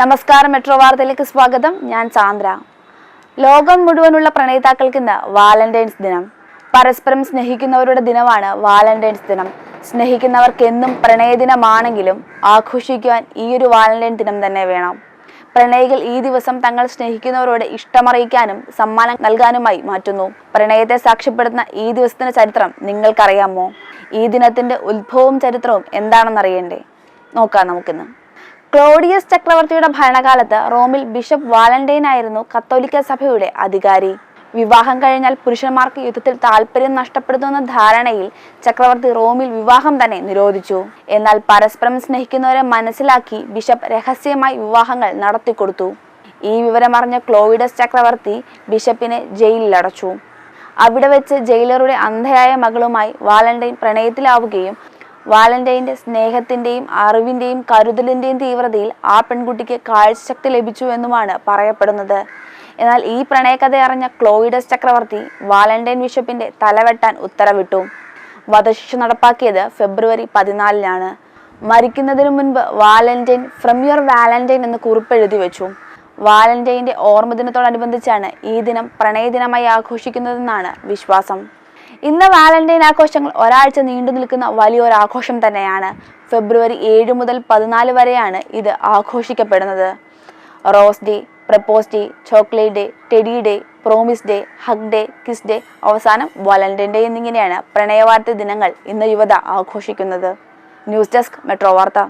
നമസ്കാരം മെട്രോ വാർത്തയിലേക്ക് സ്വാഗതം. ഞാൻ ചാന്ദ്ര. ലോകം മുഴുവനുള്ള പ്രണയിതാക്കൾക്ക് ഇന്ന് വാലന്റൈൻസ് ദിനം. പരസ്പരം സ്നേഹിക്കുന്നവരുടെ ദിനമാണ് വാലന്റൈൻസ് ദിനം. സ്നേഹിക്കുന്നവർക്ക് എന്നും പ്രണയദിനമാണെങ്കിലും ആഘോഷിക്കുവാൻ ഈ ഒരു വാലന്റൈൻ ദിനം തന്നെ വേണം. പ്രണയികൾ ഈ ദിവസം തങ്ങൾ സ്നേഹിക്കുന്നവരോട് ഇഷ്ടമറിയിക്കാനും സമ്മാനം നൽകാനുമായി മാറ്റുന്നു. പ്രണയത്തെ സാക്ഷ്യപ്പെടുത്തുന്ന ഈ ദിവസത്തിന്റെ ചരിത്രം നിങ്ങൾക്കറിയാമോ? ഈ ദിനത്തിന്റെ ഉത്ഭവവും ചരിത്രവും എന്താണെന്നറിയണ്ടേ? നോക്കാം നമുക്കിന്ന്. ക്ലോഡിയസ് ചക്രവർത്തിയുടെ ഭരണകാലത്ത് റോമിൽ ബിഷപ്പ് വാലന്റൈൻ ആയിരുന്നു കത്തോലിക്ക സഭയുടെ അധികാരി. വിവാഹം കഴിഞ്ഞാൽ പുരുഷന്മാർക്ക് യുദ്ധത്തിൽ താല്പര്യം നഷ്ടപ്പെടുത്തുന്ന ധാരണയിൽ ചക്രവർത്തി റോമിൽ വിവാഹം തന്നെ നിരോധിച്ചു. എന്നാൽ പരസ്പരം സ്നേഹിക്കുന്നവരെ മനസ്സിലാക്കി ബിഷപ്പ് രഹസ്യമായി വിവാഹങ്ങൾ നടത്തിക്കൊടുത്തു. ഈ വിവരമറിഞ്ഞ ക്ലോവിഡസ് ചക്രവർത്തി ബിഷപ്പിനെ ജയിലിലടച്ചു. അവിടെ വെച്ച് ജയിലറുടെ അന്ധയായ മകളുമായി വാലന്റൈൻ പ്രണയത്തിലാവുകയും വാലന്റൈന്റെ സ്നേഹത്തിന്റെയും അറിവിന്റെയും കരുതലിന്റെയും തീവ്രതയിൽ ആ പെൺകുട്ടിക്ക് കാഴ്ചശക്തി ലഭിച്ചു എന്നുമാണ് പറയപ്പെടുന്നത്. എന്നാൽ ഈ പ്രണയകഥ അറിഞ്ഞ ക്ലോയിഡസ് ചക്രവർത്തി വാലന്റൈൻ ബിഷപ്പിന്റെ തലവെട്ടാൻ ഉത്തരവിട്ടു. വധശിക്ഷ നടപ്പാക്കിയത് ഫെബ്രുവരി പതിനാലിനാണ്. മരിക്കുന്നതിനു മുൻപ് വാലന്റൈൻ ഫ്രം യുവർ വാലന്റൈൻ എന്ന് കുറിപ്പെഴുതി വെച്ചു. വാലന്റൈന്റെ ഓർമ്മദിനത്തോടനുബന്ധിച്ചാണ് ഈ ദിനം പ്രണയദിനമായി ആഘോഷിക്കുന്നതെന്നാണ് വിശ്വാസം. ഇന്ന് വാലന്റൈൻ ആഘോഷങ്ങൾ ഒരാഴ്ച നീണ്ടു നിൽക്കുന്ന വലിയൊരു ആഘോഷം തന്നെയാണ്. ഫെബ്രുവരി ഏഴ് മുതൽ പതിനാല് വരെയാണ് ഇത് ആഘോഷിക്കപ്പെടുന്നത്. Rose day propose day chocolate day teddy day promise day hug day kiss day അവസാനം വാലന്റൈൻ ഡേ എന്നിങ്ങനെയാണ് പ്രണയവാർത്ത ദിനങ്ങൾ ഇന്ന് യുവത ആഘോഷിക്കുന്നത്. ന്യൂസ് ഡെസ്ക് മെട്രോ വാർത്ത.